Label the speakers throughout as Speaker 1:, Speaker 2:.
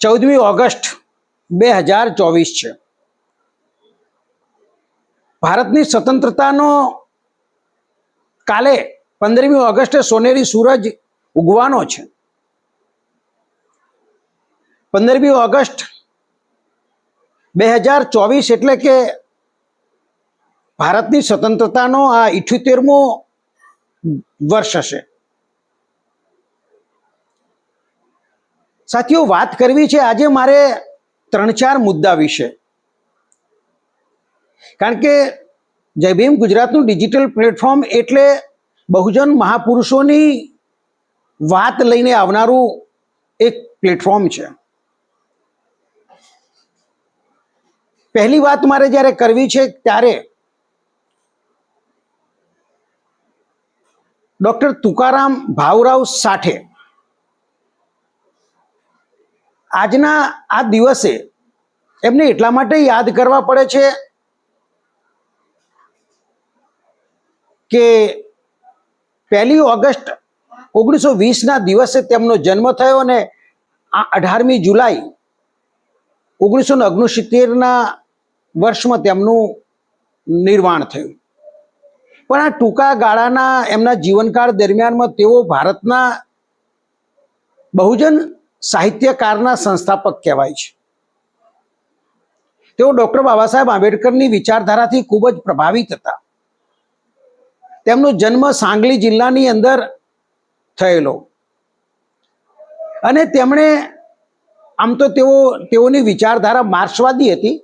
Speaker 1: ચૌદમી ઓગસ્ટ બે હજાર ચોવીસ છે. ભારતની સ્વતંત્રતાનો કાલે પંદરમી ઓગસ્ટે સોનેરી સૂરજ ઉગવાનો છે. પંદરમી ઓગસ્ટ બે હજાર ચોવીસ એટલે કે ભારતની સ્વતંત્રતાનો આ ઇઠ્યોતેરમો વર્ષ હશે. સાથીઓ, વાત કરવી છે આજે મારે ત્રણ ચાર મુદ્દા વિશે. કારણ કે જય ભીમ ગુજરાતનું ડિજિટલ પ્લેટફોર્મ એટલે બહુજન મહાપુરુષોની વાત લઈને આવનારું એક પ્લેટફોર્મ છે. પહેલી વાત મારે જ્યારે કરવી છે ત્યારે ડોક્ટર તુકારામ ભાવરાવ સાઠે આજના આ દિવસે એમને એટલા માટે યાદ કરવા પડે છે કે પહેલી ઓગસ્ટ ઓગણીસો વીસના દિવસે તેમનો જન્મ થયો અને આ અઢારમી જુલાઈ ઓગણીસો ને ઓગણસિત્તેરના વર્ષમાં તેમનું નિર્વાણ થયું. પણ આ ટૂંકા ગાળાના એમના જીવનકાળ દરમિયાનમાં તેઓ ભારતના બહુજન સાહિત્યકારના સંસ્થાપક કહેવાય છે. તેઓ ડૉક્ટર બાબા સાહેબ આંબેડકરની વિચારધારાથી ખૂબ જ પ્રભાવિત હતા. તેમનો જન્મ સાંગલી જિલ્લાની અંદર થયેલો. અને તેમણે આમ તો તેઓ, તેઓની વિચારધારા માર્ક્સવાદી હતી.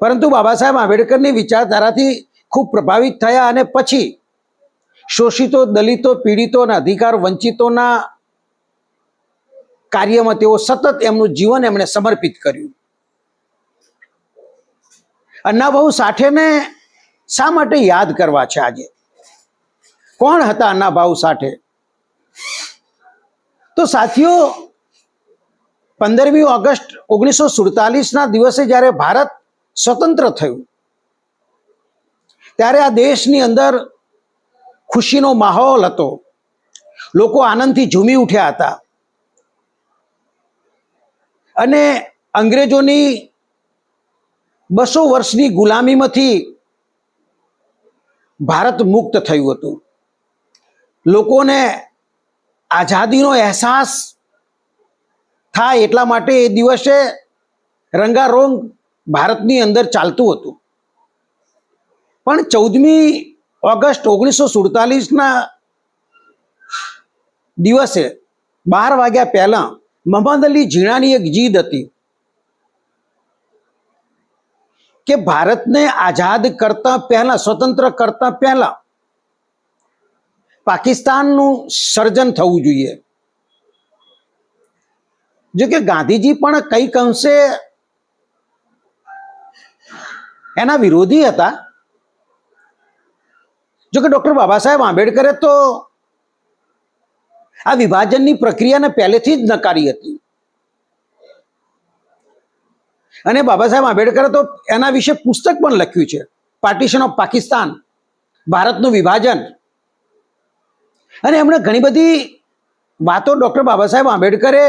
Speaker 1: પરંતુ બાબા સાહેબ આંબેડકરની વિચારધારાથી ખૂબ પ્રભાવિત થયા અને પછી શોષિતો, દલિતો પીડિતો અને અધિકાર વંચિતોના કાર્યમાં તેઓ સતત એમનું જીવન એમણે સમર્પિત કર્યું. અન્નાભાઉ સાઠેને શા માટે યાદ કરવા છે આજે? કોણ હતા અન્નાભાઉ સાઠે તો સાથીઓ, પંદરમી ઓગસ્ટ ઓગણીસો સુડતાલીસના દિવસે જ્યારે ભારત સ્વતંત્ર થયું, ત્યારે આ દેશની અંદર ખુશીનો માહોલ હતો. લોકો આનંદથી ઝૂમી ઉઠ્યા હતા. અને અંગ્રેજોની બસો વર્ષની ગુલામીમાંથી ભારત મુક્ત થયું હતું. લોકોને આઝાદીનો અહેસાસ થાય એટલા માટે એ દિવસે રંગારોંગ ભારતની અંદર ચાલતું હતું. પણ ચૌદમી ઓગસ્ટ ઓગણીસો સુડતાલીસના દિવસે બાર વાગ્યા પહેલા મોહમ્મદ અલી ઝીણાની એક જીદ હતી કે ભારતને આઝાદ કરતા પહેલા, સ્વતંત્ર કરતા પહેલા પાકિસ્તાનનું સર્જન થવું જોઈએ. જો કે ગાંધીજી પણ કંઈક અંશે એના વિરોધી હતા. જો કે ડોક્ટર બાબા સાહેબ આંબેડકરે તો આ વિભાજનની પ્રક્રિયાને પહેલેથી જ નકારી હતી. અને બાબા સાહેબ આંબેડકરે તો એના વિશે પુસ્તક પણ લખ્યું છે. પાર્ટીશન ઓફ પાકિસ્તાન ભારતનું વિભાજન. અને એમણે ઘણી બધી વાતો ડોક્ટર બાબા સાહેબ આંબેડકરે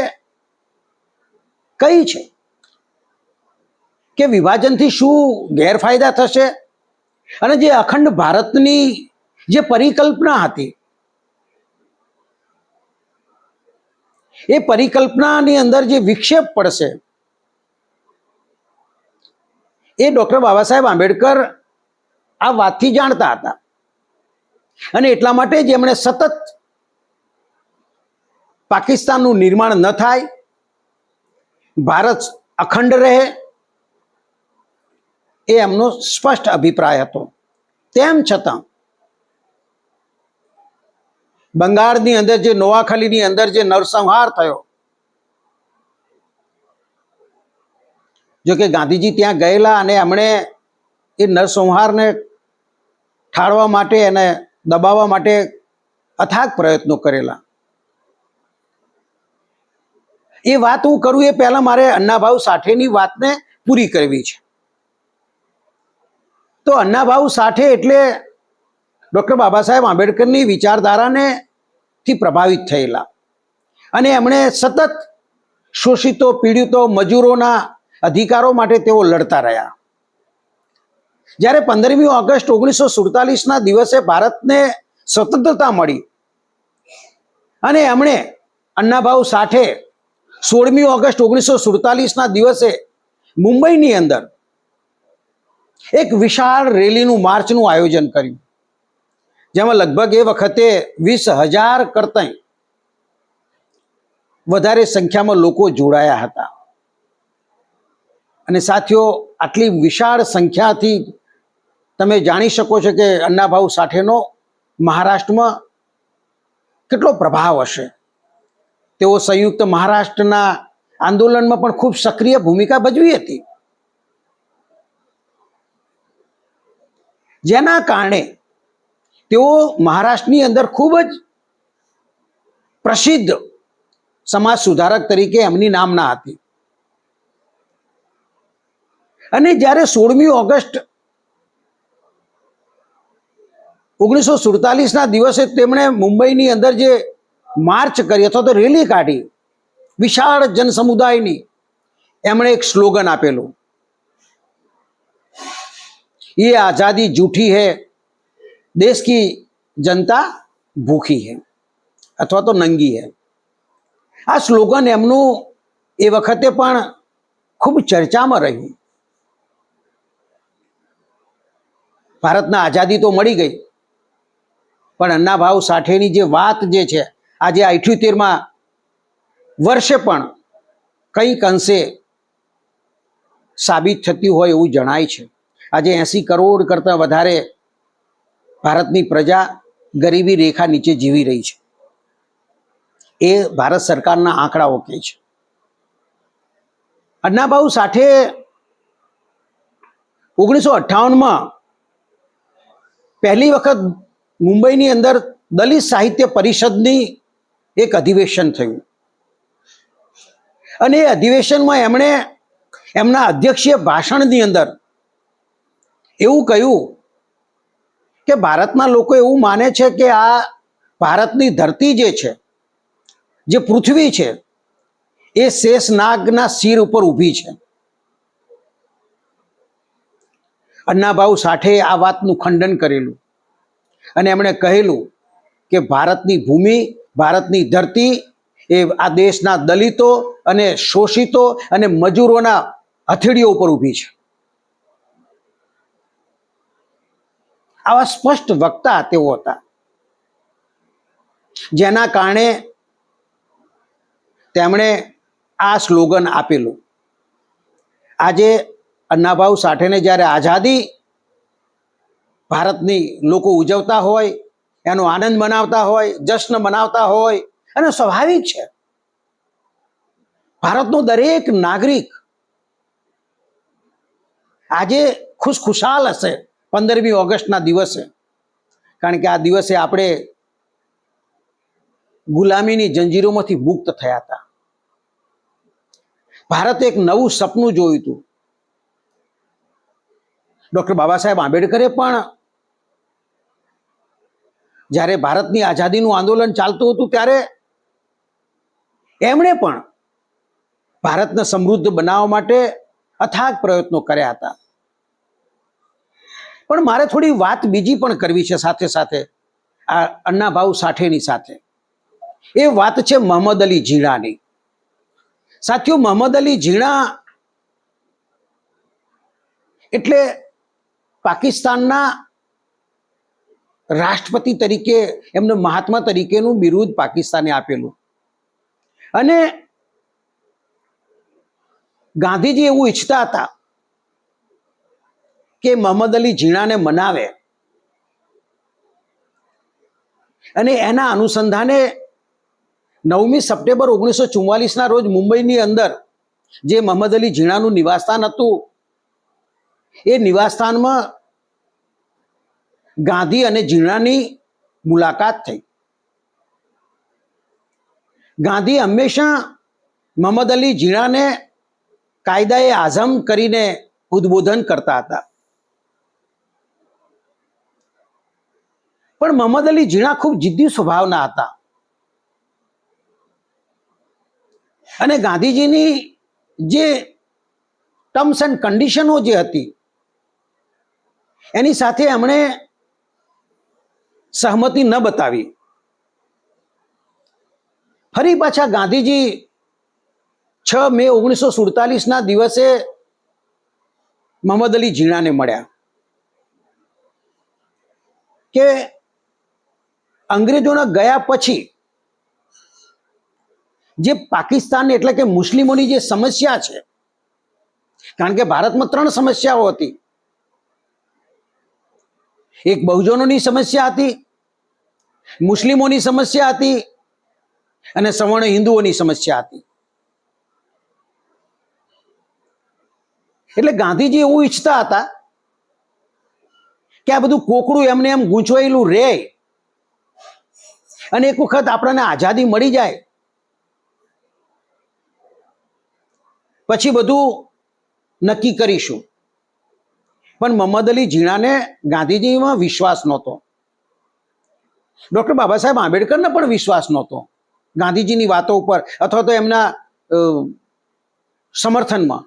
Speaker 1: કહી છે કે વિભાજનથી શું ગેરફાયદા થશે? અને જે અખંડ ભારતની જે પરિકલ્પના હતી એ પરિકલ્પનાની અંદર જે વિક્ષેપ પડશે, એ ડૉક્ટર બાબા સાહેબ આંબેડકર આ વાતથી જાણતા હતા. અને એટલા માટે જ એમણે સતત પાકિસ્તાનનું નિર્માણ ન થાય, ભારત અખંડ રહે, એ એમનો સ્પષ્ટ અભિપ્રાય હતો. તેમ છતાં બંગાળની અંદર જે નોવાખાલીની અંદર જે નરસંહાર થયો જો કે ગાંધીજી ત્યાં ગયેલા અને એમણે એ નરસંહારને ઠાળવા માટે એને દબાવવા માટે અથાગ પ્રયત્નો કરેલા. એ વાત હું કરું એ પહેલા મારે અન્નાભાવ સાઠેની વાતને પૂરી કરવી છે. તો અન્નાભાવ સાઠે એટલે ડૉક્ટર બાબા સાહેબ આંબેડકરની વિચારધારાને થી પ્રભાવિત થયેલા. અને એમણે સતત શોષિતો, પીડિતો, મજૂરોના અધિકારો માટે તેઓ લડતા રહ્યા. જ્યારે પંદરમી ઓગસ્ટ ઓગણીસો સુડતાલીસના દિવસે ભારતને સ્વતંત્રતા મળી અને એમણે અન્નાભાઉ સાઠે સોળમી ઓગસ્ટ ઓગણીસો સુડતાલીસના દિવસે મુંબઈની અંદર એક વિશાળ રેલીનું માર્ચનું આયોજન કર્યું. જેમાં લગભગ એ વખતે વીસ હજાર કરતાં વધારે સંખ્યામાં લોકો જોડાયા હતા. અને સાથીઓ, આટલી વિશાળ સંખ્યાથી તમે જાણી શકો છો કે અન્નાભાઉ સાઠેનો મહારાષ્ટ્રમાં કેટલો પ્રભાવ હશે. તેઓ સંયુક્ત મહારાષ્ટ્રના આંદોલનમાં પણ ખૂબ સક્રિય ભૂમિકા ભજવી હતી. જેના કારણે તેઓ મહારાષ્ટ્રની અંદર ખૂબ જ પ્રસિદ્ધ સમાજ સુધારક તરીકે એમની નામના હતી. અને જ્યારે સોળમી ઓગસ્ટ ઓગણીસો સુડતાલીસના દિવસે તેમણે મુંબઈની અંદર જે માર્ચ કરી અથવા તો રેલી કાઢી, વિશાળ જનસમુદાયની, એમણે એક સ્લોગન આપેલું. એ આઝાદી જૂઠી હૈ देश की जनता ભૂખી है અથવા તો નંગી है આ સ્લોગન એમનું એ વખતે પણ ખૂબ ચર્ચામાં રહ્યું ભારતના આઝાદી તો મળી ગઈ પણ અન્નાભાવ સાઠેની જે વાત જે છે આજે અઠ્યોતેરમાં વર્ષે પણ કંઈક અંશે સાબિત થતી હોય એવું જણાય છે આજે એસી કરોડ કરતાં વધારે ભારતની પ્રજા ગરીબી રેખા નીચે જીવી રહી છે. એ ભારત સરકારના આંકડાઓ કહે છે. અન્નાભાઉ સાથે ઓગણીસો અઠ્ઠાવનમાં પહેલી વખત મુંબઈની અંદર દલિત સાહિત્ય પરિષદની એક અધિવેશન થયું. અને એ અધિવેશનમાં એમણે એમના અધ્યક્ષીય ભાષણની અંદર એવું કહ્યું કે ભારતના લોકો એવું માને છે કે આ ભારતની ધરતી જે છે, જે પૃથ્વી છે, એ શેષનાગના શિર ઉપર ઊભી છે. અન્નાભાઉ સાઠે આ વાતનું ખંડન કરેલું. અને એમણે કહેલું કે ભારતની ભૂમિ, ભારતની ધરતી એ આ દેશના દલિતો અને શોષિતો અને મજૂરોના હથેળીઓ ઉપર ઊભી છે. આવા સ્પષ્ટ વક્તા તેઓ હતા. જેના કારણે તેમણે આ સ્લોગન આપેલું. આજે અન્નાભાઉ સાઠેને જ્યારે આઝાદી ભારતની લોકો ઉજવતા હોય, એનો આનંદ મનાવતા હોય, જશ્ન મનાવતા હોય, અને સ્વાભાવિક છે, ભારતનો દરેક નાગરિક આજે ખુશખુશાલ હશે. પંદરમી ઓગસ્ટના દિવસે. કારણ કે આ દિવસે આપણે ગુલામીની જંજીરોમાંથી મુક્ત થયા હતા. ભારતે એક નવું સપનું જોયું હતું. ડોક્ટર બાબા સાહેબ આંબેડકરે પણ જ્યારે ભારતની આઝાદીનું આંદોલન ચાલતું હતું ત્યારે એમણે પણ ભારતને સમૃદ્ધ બનાવવા માટે અથાગ પ્રયત્નો કર્યા હતા. પણ મારે થોડી વાત બીજી પણ કરવી છે સાથે સાથે, આ અન્નાભાઉ સાઠેની સાથે. એ વાત છે મોહમ્મદ અલી ઝીણાની સાથીઓ, મોહમ્મદ અલી ઝીણા એટલે પાકિસ્તાનના રાષ્ટ્રપતિ તરીકે, એમને મહાત્મા તરીકેનું બિરુદ પાકિસ્તાને આપેલું. અને ગાંધીજી એવું ઈચ્છતા હતા કે મોહમ્મદ અલી ઝીણાને મનાવે. અને એના અનુસંધાને નવમી સપ્ટેમ્બર ઓગણીસો ચુમ્માલીસના રોજ મુંબઈની અંદર જે મોહમ્મદ અલી ઝીણાનું નિવાસસ્થાન હતું, એ નિવાસસ્થાનમાં ગાંધી અને ઝીણાની મુલાકાત થઈ. ગાંધી હંમેશા મોહમ્મદ અલી ઝીણાને કાયદાએ આઝમ કરીને ઉદ્બોધન કરતા હતા. પણ મોહમ્મદ અલી ઝીણા ખૂબ જિદ્દી સ્વભાવના હતા. અને ગાંધીજીની જે ટર્મ્સ એન્ડ કન્ડિશનો જે હતી, એની સાથે એમણે સહમતિ ન બતાવી. ફરી પાછા ગાંધીજી છ મે ઓગણીસો સુડતાલીસના દિવસે મોહમ્મદ અલી ઝીણાને મળ્યા. કે અંગ્રેજોના ગયા પછી જે પાકિસ્તાન એટલે કે મુસ્લિમોની જે સમસ્યા છે, કારણ કે ભારતમાં ત્રણ સમસ્યાઓ હતી. એક બહુજનોની સમસ્યા હતી, મુસ્લિમોની સમસ્યા હતી, અને સવર્ણ હિન્દુઓની સમસ્યા હતી. એટલે ગાંધીજી એવું ઈચ્છતા હતા કે આ બધું કોકડું એમને એમ ગૂંચવાયેલું રહે. અને એક વખત આપણને આઝાદી મળી જાય. પછી બધું નક્કી કરીશું. પણ મોહમ્મદ અલી ઝીણાને ગાંધીજીમાં વિશ્વાસ નહોતો. ડૉક્ટર બાબા સાહેબ આંબેડકરને પણ વિશ્વાસ નહોતો. ગાંધીજીની વાતો ઉપર અથવા તો એમના સમર્થનમાં.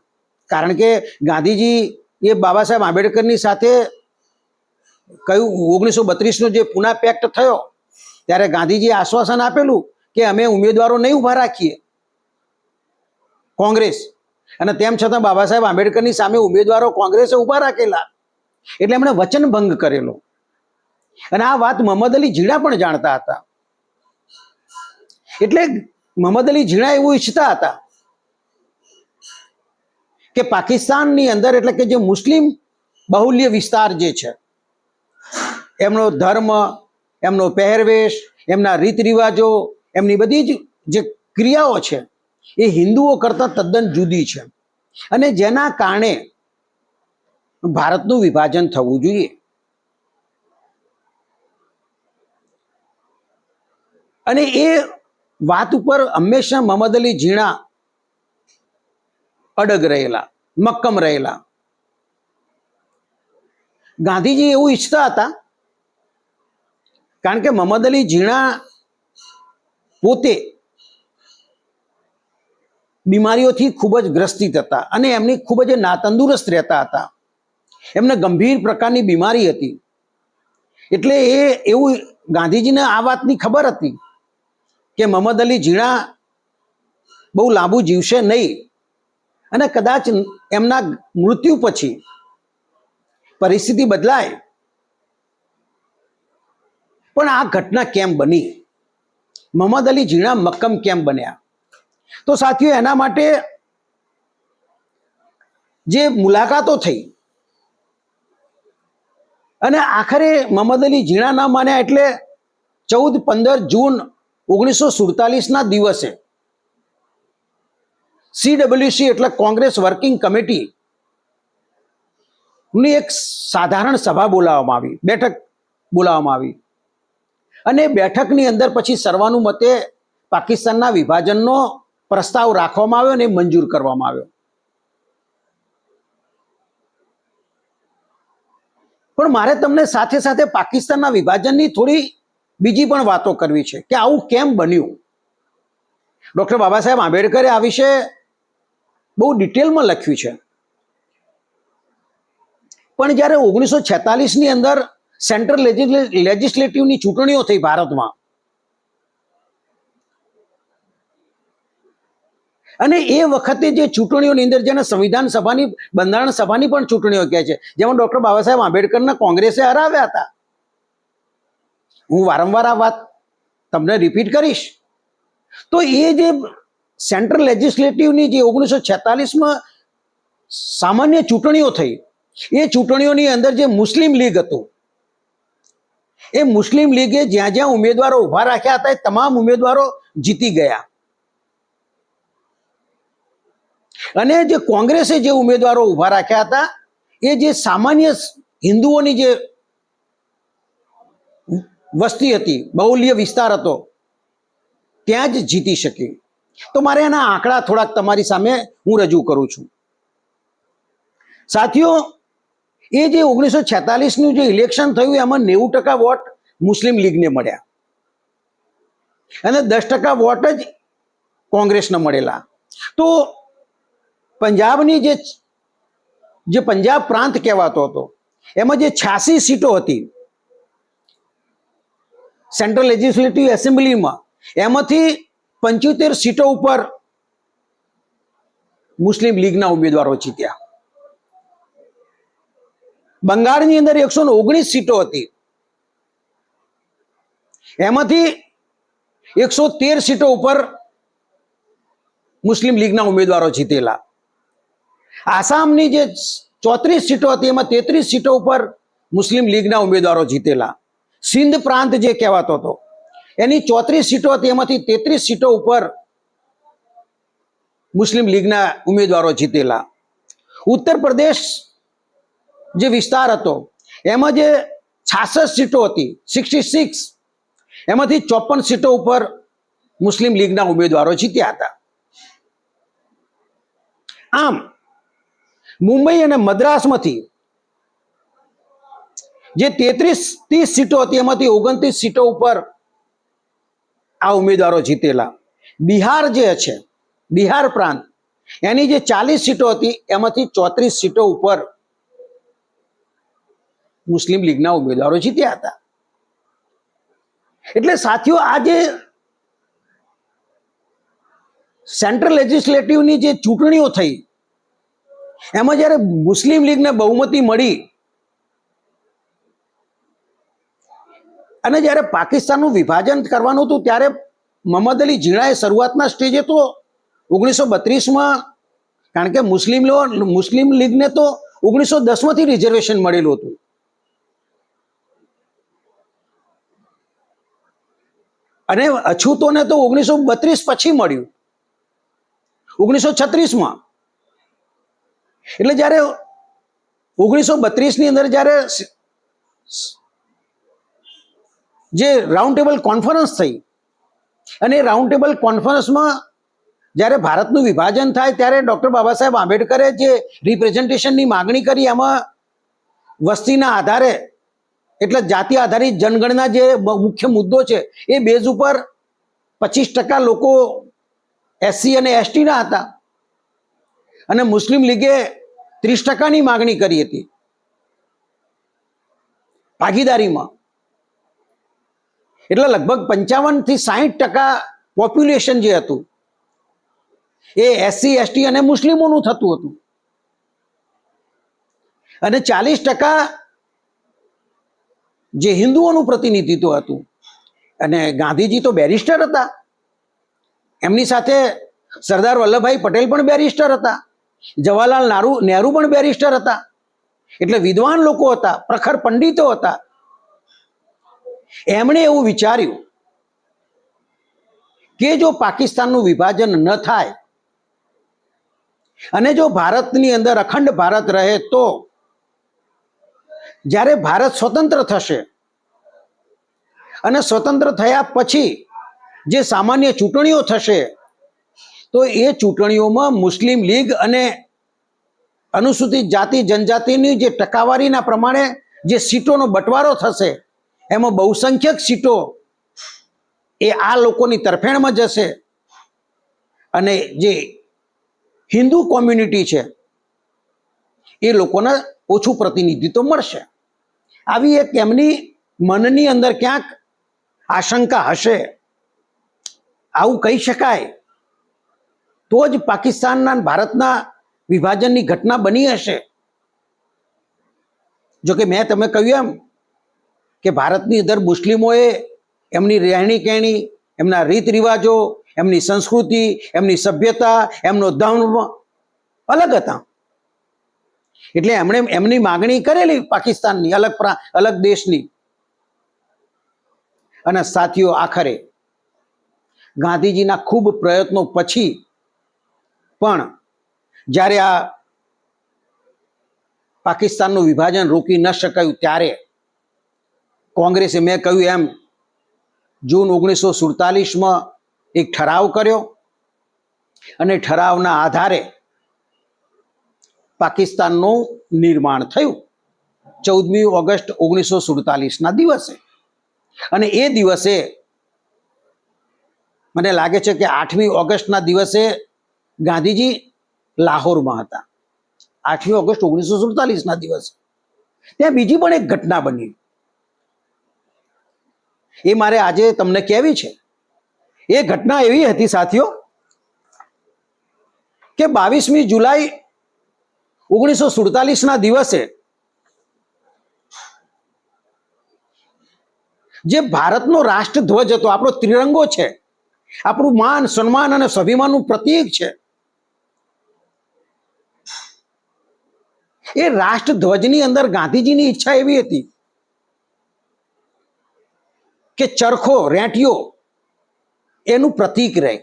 Speaker 1: કારણ કે ગાંધીજી એ બાબા સાહેબ આંબેડકરની સાથે કયું ઓગણીસો બત્રીસનો જે પુના પેક્ટ થયો ત્યારે ગાંધીજીએ આશ્વાસન આપેલું કે અમે ઉમેદવારો નહીં ઊભા રાખીએ. કોંગ્રેસ. અને તેમ છતાં બાબા સાહેબ આંબેડકરની સામે ઉમેદવારો કોંગ્રેસે ઊભા રાખેલા. એટલે એમણે વચનભંગ કરેલો. અને આ વાત મોહમ્મદ અલી ઝીણા પણ જાણતા હતા. એટલે મોહમ્મદ અલી ઝીણા એવું ઈચ્છતા હતા કે પાકિસ્તાનની અંદર એટલે કે જે મુસ્લિમ બાહુલ્ય વિસ્તાર જે છે, એમનો ધર્મ એમનો પહેરવેશ, એમના રીત રિવાજો એમની બધી જ જે ક્રિયાઓ છે, એ હિન્દુઓ કરતાં તદ્દન જુદી છે. અને જેના કારણે ભારતનું વિભાજન થવું જોઈએ. અને એ વાત ઉપર હંમેશા મહમદ અલી ઝીણા અડગ રહેલા, મક્કમ રહેલા. ગાંધીજી એવું ઈચ્છતા હતા કારણ કે મોહમ્મદ અલી ઝીણા પોતે બીમારીઓથી ખૂબ જ ગ્રસ્તિત હતા અને એમની ખૂબ જ નાતંદુરસ્ત રહેતા હતા. એમને ગંભીર પ્રકારની બીમારી હતી. એટલે એ એવું ગાંધીજીને આ વાતની ખબર હતી કે મોહમ્મદ અલી ઝીણા બહુ લાંબુ જીવશે નહીં અને કદાચ એમના મૃત્યુ પછી પરિસ્થિતિ બદલાય પણ આ ઘટના કેમ બની? મોહમ્મદ અલી ઝીણા મક્કમ કેમ બન્યા? તો સાથીઓ, એના માટે જે મુલાકાતો થઈ અને આખરે મોહમ્મદ અલી ઝીણા ના માન્યા એટલે ચૌદ પંદર જૂન ઓગણીસો સુડતાલીસના દિવસે સીડબ્લ્યુસી એટલે કોંગ્રેસ વર્કિંગ કમિટી ની એક સાધારણ સભા બોલાવવામાં આવી, બેઠક બોલાવવામાં આવી. અને બેઠકની અંદર પછી સર્વાનુમતે પાકિસ્તાનના વિભાજનનો પ્રસ્તાવ રાખવામાં આવ્યો અને મંજૂર કરવામાં આવ્યો. પણ મારે તમને સાથે સાથે પાકિસ્તાનના વિભાજનની થોડી બીજી પણ વાતો કરવી છે કે આવું કેમ બન્યું? ડોક્ટર બાબા સાહેબ આંબેડકરે આ વિશે બહુ ડિટેલમાં લખ્યું છે. પણ જ્યારે ઓગણીસો છેતાલીસની અંદર સેન્ટ્રલ લેજિસ્લેટિવની ચૂંટણીઓ થઈ ભારતમાં. અને એ વખતે જે ચૂંટણીઓની અંદર જેને સંવિધાન સભાની, બંધારણ સભાની પણ ચૂંટણીઓ કહે છે, જેમાં ડોક્ટર બાબા સાહેબ આંબેડકરને કોંગ્રેસે હરાવ્યા હતા. હું વારંવાર આ વાત તમને રિપીટ કરીશ. તો એ જે સેન્ટ્રલ લેજિસ્લેટિવની જે ઓગણીસો છેતાલીસમાં સામાન્ય ચૂંટણીઓ થઈ, એ ચૂંટણીઓની અંદર જે મુસ્લિમ લીગ હતું એ મુસ્લિમ લીગે જ્યાં જ્યાં ઉમેદવારો ઊભા રાખ્યા હતા, એ તમામ ઉમેદવારો જીતી ગયા. અને જે કોંગ્રેસે જે ઉમેદવારો ઊભા રાખ્યા હતા, એ જે સામાન્ય હિન્દુઓની જે વસ્તી હતી, બહુલ્ય વિસ્તાર હતો, ત્યાં જ જીતી શકી. તો મારે એના આંકડા થોડાક તમારી સામે હું રજૂ કરું છું. સાથીઓ એ જે ઓગણીસો છેતાલીસનું જે ઇલેક્શન થયું, એમાં નેવું ટકા વોટ મુસ્લિમ લીગને મળ્યા. અને દસ ટકા વોટ જ કોંગ્રેસને મળેલા. તો પંજાબની જે જે પંજાબ પ્રાંત કહેવાતો હતો, એમાં જે છ્યાસી સીટો હતી, સેન્ટ્રલ લેજિસ્લેટિવ એસેમ્બલીમાં, એમાંથી પંચોતેર સીટો ઉપર મુસ્લિમ લીગના ઉમેદવારો જીત્યા. બંગાળની અંદર એકસો ઓગણીસ સીટો હતી. એમાંથી એકસો તેર સીટો ઉપર મુસ્લિમ લીગના ઉમેદવારો જીતેલા. આસામની જે ચોત્રીસ સીટો હતી, એમાં તેત્રીસ સીટો ઉપર મુસ્લિમ લીગના ઉમેદવારો જીતેલા. સિંધ પ્રાંત જે કહેવાતો હતો, એની ચોત્રીસ સીટો હતી, એમાંથી તેત્રીસ સીટો ઉપર મુસ્લિમ લીગના ઉમેદવારો જીતેલા. ઉત્તર પ્રદેશ જે વિસ્તાર હતો, એમાં જે છાસઠ સીટો હતી સિક્સટી સિક્સ એમાંથી ચોપન સીટો ઉપર મુસ્લિમ લીગના ઉમેદવારો જીત્યા હતા. આમ, મુંબઈ અને મદ્રાસમાંથી જે તેત્રીસ ત્રીસ સીટો હતી, એમાંથી ઓગણત્રીસ સીટો ઉપર આ ઉમેદવારો જીતેલા. બિહાર જે છે, બિહાર પ્રાંત, એની જે ચાલીસ સીટો હતી, એમાંથી ચોત્રીસ સીટો ઉપર મુસ્લિમ લીગના ઉમેદવારો જીત્યા હતા. એટલે સાથીઓ, આ જે સેન્ટ્રલ લેજિસ્લેટિવની જે ચૂંટણીઓ થઈ, એમાં જ્યારે મુસ્લિમ લીગને બહુમતી મળી અને જ્યારે પાકિસ્તાનનું વિભાજન કરવાનું હતું, ત્યારે મોહમ્મદ અલી ઝીણાએ શરૂઆતના સ્ટેજે તો ઓગણીસો બત્રીસમાં, કારણ કે મુસ્લિમ મુસ્લિમ લીગને તો ઓગણીસો દસમાંથી રિઝર્વેશન મળેલું હતું. અને અછૂતોને તો ઓગણીસો બત્રીસ પછી મળ્યું. ઓગણીસો છત્રીસમાં. એટલે જ્યારે ઓગણીસો બત્રીસની અંદર જ્યારે જે રાઉન્ડ ટેબલ કોન્ફરન્સ થઈ, અને રાઉન્ડ ટેબલ કોન્ફરન્સમાં જ્યારે ભારતનું વિભાજન થાય ત્યારે ડૉક્ટર બાબા સાહેબ આંબેડકરે જે રિપ્રેઝન્ટેશનની માગણી કરી, એમાં વસ્તીના આધારે એટલે જાતિ આધારિત જનગણના જે મુખ્ય મુદ્દો છે, એ બેઝ ઉપર પચીસ ટકા લોકો એસસી અને એસટીના હતા. અને મુસ્લિમ લીગે ત્રીસ ટકાની માગણી કરી હતી. ભાગીદારીમાં. એટલે લગભગ પંચાવનથી સાહીઠ ટકા પોપ્યુલેશન જે હતું, એ એસસી એસટી અને મુસ્લિમોનું થતું હતું. અને ચાલીસ ટકા જે હિન્દુઓનું પ્રતિનિધિત્વ હતું. અને ગાંધીજી તો બેરિસ્ટર હતા. એમની સાથે સરદાર વલ્લભભાઈ પટેલ પણ બેરિસ્ટર હતા. જવાહરલાલ નારુ, નહેરુ પણ બેરિસ્ટર હતા. એટલે વિદ્વાન લોકો હતા, પ્રખર પંડિતો હતા. એમણે એવું વિચાર્યું કે જો પાકિસ્તાનનું વિભાજન ન થાય અને જો ભારતની અંદર અખંડ ભારત રહે તો જ્યારે ભારત સ્વતંત્ર થશે અને સ્વતંત્ર થયા પછી જે સામાન્ય ચૂંટણીઓ થશે, તો એ ચૂંટણીઓમાં મુસ્લિમ લીગ અને અનુસૂચિત જાતિ જનજાતિની જે ટકાવારીના પ્રમાણે જે સીટોનો બંટવારો થશે, એમાં બહુસંખ્યક સીટો એ આ લોકોની તરફેણમાં જશે અને જે હિન્દુ કોમ્યુનિટી છે, એ લોકોને ઓછું પ્રતિનિધિત્વ મળશે. આવી એક એમની મનની અંદર ક્યાંક આશંકા હશે. આવું કહી શકાય. તો જ પાકિસ્તાનના ભારતના વિભાજનની ઘટના બની હશે. જોકે મેં તમે કહ્યું એમ કે ભારતની અંદર મુસ્લિમોએ એમની રહેણી કહેણી એમના રીત રિવાજો એમની સંસ્કૃતિ, એમની સભ્યતા, એમનો ધર્મ અલગ હતા. એટલે એમણે એમની માગણી કરેલી પાકિસ્તાનની, અલગ અલગ દેશની. અને સાથીઓ, આખરે ગાંધીજીના ખૂબ પ્રયત્નો પછી પણ જ્યારે આ પાકિસ્તાનનું વિભાજન રોકી ન શકાયું ત્યારે કોંગ્રેસે મેં કહ્યું એમ, જૂન ઓગણીસો સુડતાલીસમાં એક ઠરાવ કર્યો. અને ઠરાવના આધારે પાકિસ્તાનનું નિર્માણ થયું. ચૌદમી ઓગસ્ટ ઓગણીસો સુડતાલીસના દિવસે. અને એ દિવસે મને લાગે છે કે આઠમી ઓગસ્ટના દિવસે ગાંધીજી લાહોરમાં હતા. આઠમી ઓગસ્ટ ઓગણીસો સુડતાલીસના દિવસે. ત્યાં બીજી પણ એક ઘટના બની. એ મારે આજે તમને કહેવી છે. એ ઘટના એવી હતી સાથીઓ કે બાવીસમી જુલાઈ ઓગણીસો સુડતાલીસના દિવસે જે ભારતનો રાષ્ટ્રધ્વજ હતો, આપણો ત્રિરંગો છે, આપણું માન, સન્માન અને સ્વાભિમાનનું પ્રતીક છે, એ રાષ્ટ્રધ્વજની અંદર ગાંધીજીની ઈચ્છા એવી હતી કે ચરખો, રેંટિયો એનું પ્રતીક રહે.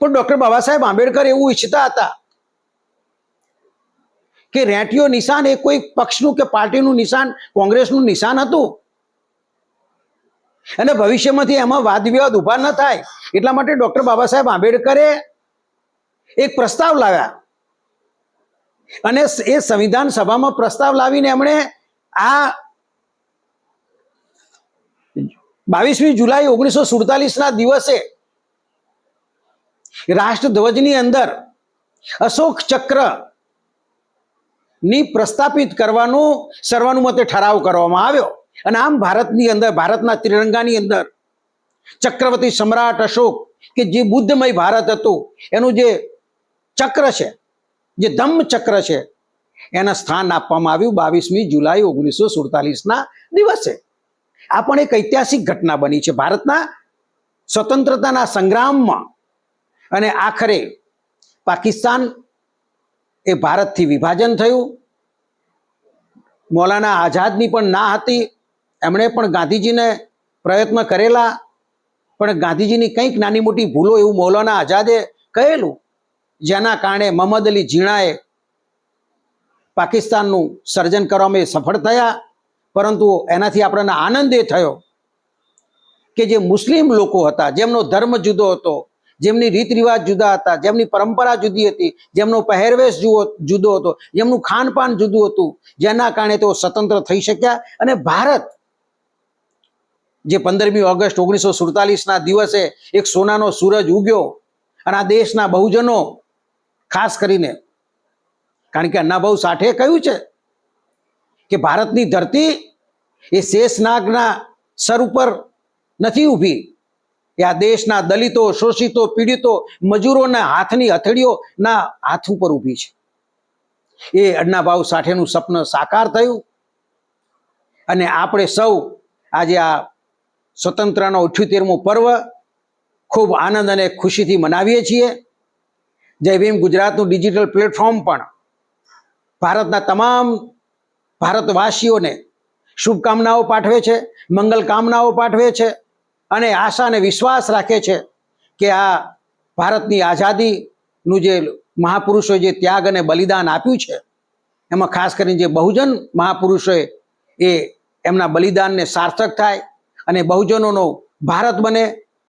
Speaker 1: પણ ડોક્ટર બાબા સાહેબ આંબેડકર એવું ઈચ્છતા હતા કે રેટીઓ નિશાન એ કોઈ પક્ષનું કે પાર્ટીનું નિશાન, કોંગ્રેસનું નિશાન હતું? અને ભવિષ્યમાંથી એમાં વાદ વિવાદ ઊભા ન થાય એટલા માટે ડોક્ટર બાબા સાહેબ આંબેડકરે એક પ્રસ્તાવ લાવ્યા. અને એ સંવિધાન સભામાં પ્રસ્તાવ લાવીને એમણે આ બાવીસમી જુલાઈ ઓગણીસો સુડતાલીસના દિવસે રાષ્ટ્રધ્વજની અંદર અશોક ચક્રની પ્રસ્થાપિત કરવાનો સર્વાનુમતે ઠરાવ કરવામાં આવ્યો. અને આમ ભારતની અંદર, ભારતના ત્રિરંગાની અંદર ચક્રવર્તી સમ્રાટ અશોક કે જે બુદ્ધમય ભારત હતું, એનું જે ચક્ર છે, જે ધમ્મ ચક્ર છે, એને સ્થાન આપવામાં આવ્યું બાવીસમી જુલાઈ ઓગણીસો સુડતાલીસના દિવસે. આ પણ એક ઐતિહાસિક ઘટના બની છે. ભારતના સ્વતંત્રતાના સંગ્રામમાં અને આખરે પાકિસ્તાન એ ભારતથી વિભાજન થયું. મૌલાના આઝાદની પણ ના હતી. એમણે પણ ગાંધીજીને પ્રયત્ન કરેલા. પણ ગાંધીજીની કંઈક નાની મોટી ભૂલો એવું મૌલાના આઝાદે કહેલું, જેના કારણે મોહમ્મદ અલી ઝીણાએ પાકિસ્તાનનું સર્જન કરવામાં સફળ થયા. પરંતુ એનાથી આપણને આનંદ એ થયો કે જે મુસ્લિમ લોકો હતા, જેમનો ધર્મ જુદો હતો જેમની રીત રિવાજ જુદા હતા, જેમની પરંપરા જુદી હતી, જેમનો પહેરવેશ જુદો હતો, જેમનું ખાનપાન જુદું હતું, જેના કારણે તેઓ સ્વતંત્ર થઈ શક્યા અને ભારત જે પંદરમી ઓગસ્ટ ઓગણીસો સુડતાલીસના દિવસે એક સોનાનો સૂરજ ઉગ્યો અને આ દેશના બહુજનો, ખાસ કરીને, કારણ કે અન્નાભાઉ સાઠે કહ્યું છે કે ભારતની ધરતી એ શેષનાગના સર ઉપર નથી ઊભી. એ આ દેશના દલિતો, શોષિતો, પીડિતો, મજૂરોના હાથની હથેળીઓના હાથ ઉપર ઊભી છે. એ અન્નાભાઉ સાઠેનું સપન સાકાર થયું અને આપણે સૌ આજે આ સ્વતંત્રનો અઠ્યોતેરમો પર્વ ખૂબ આનંદ અને ખુશીથી મનાવીએ છીએ. જય ભીમ ગુજરાતનું ડિજિટલ પ્લેટફોર્મ પણ ભારતના તમામ ભારતવાસીઓને શુભકામનાઓ પાઠવે છે, મંગલ કામનાઓ પાઠવે છે. અને આશા અને વિશ્વાસ રાખે છે કે આ ભારતની આઝાદીનું જે મહાપુરુષોએ જે ત્યાગ અને બલિદાન આપ્યું છે, એમાં ખાસ કરીને જે બહુજન મહાપુરુષોએ એ એમના બલિદાનને સાર્થક થાય અને બહુજનોનો ભારત બને